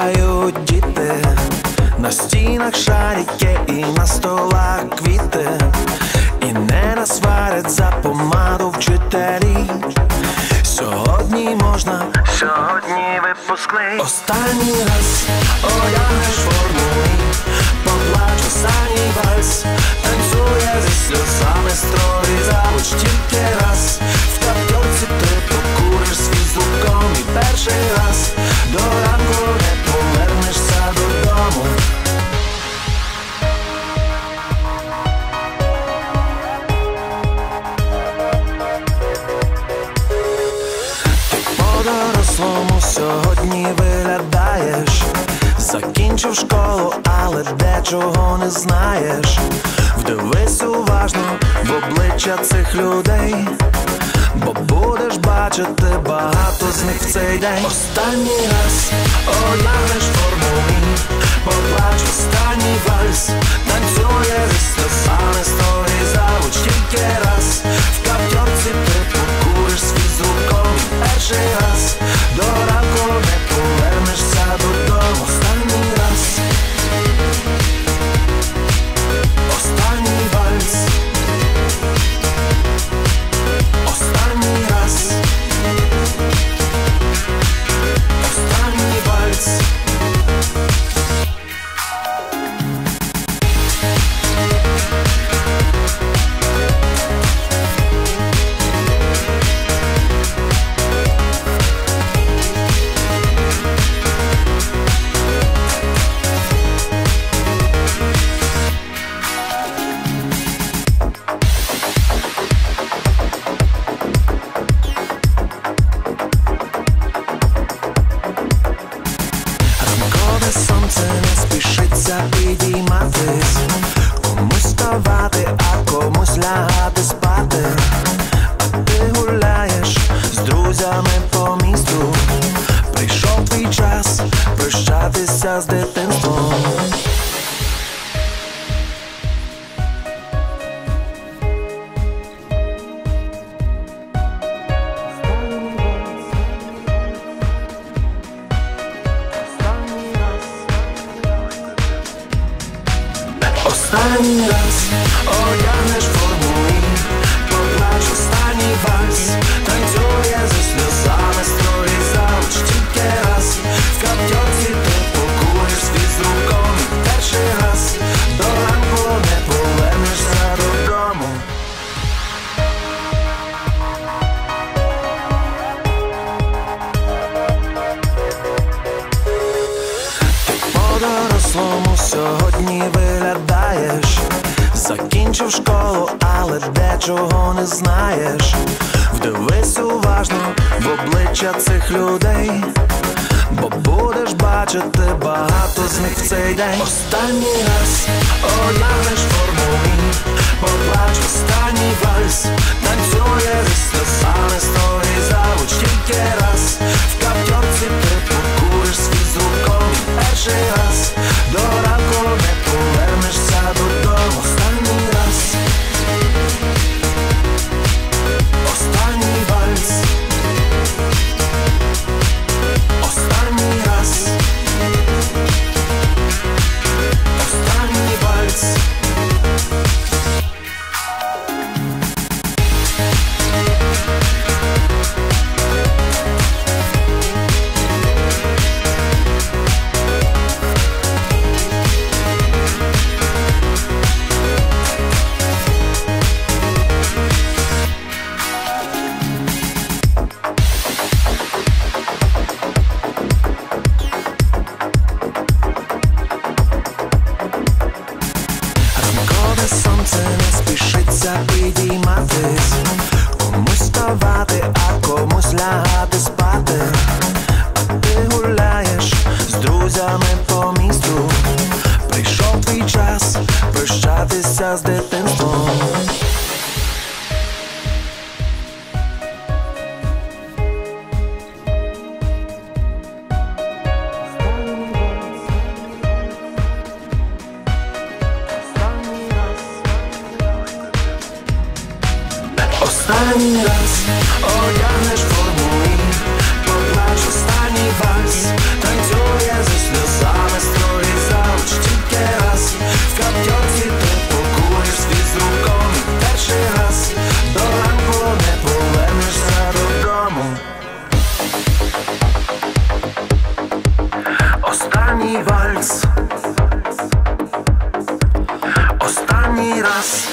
бігають діти, на стінах шарики і на столах квіти, і не насварять за помаду вчителі. Сьогодні можна, сьогодні випускний. Останній раз сьогодні виглядаєш Закінчив школу, але дечого не знаєш. Вдивись уважно в обличчя цих людей Бо будеш бачити багато з них в цей день. Останній раз одягнеш форму і Поплач останній вальс. Танцює зі сльозами сторі завуч. Тільки раз підійматись. Комусь вставати, а комусь лягати спати. А ти гуляєш з друзями по місту. Прийшов твій час прощатися з дитинством Останній раз одягнеш форму і поплач останній вальс. Танцює зі сльозами строї завуч тільки раз. В каптерці ти покуриш руком перший раз До ранку не повернешся додому. По-дорослому сьогодні виглядаєш Закінчив школу, але дечого не знаєш. Вдивись уважно в обличчя цих людей Бо будеш бачити багато з них в цей день. Останній раз одягнеш форму Поплач останній вальс. Танцює зі сльозами сторі завуч тільки раз прощатися з дитинством Останній раз одягнеш форму і поплач Останній вальс. Останній раз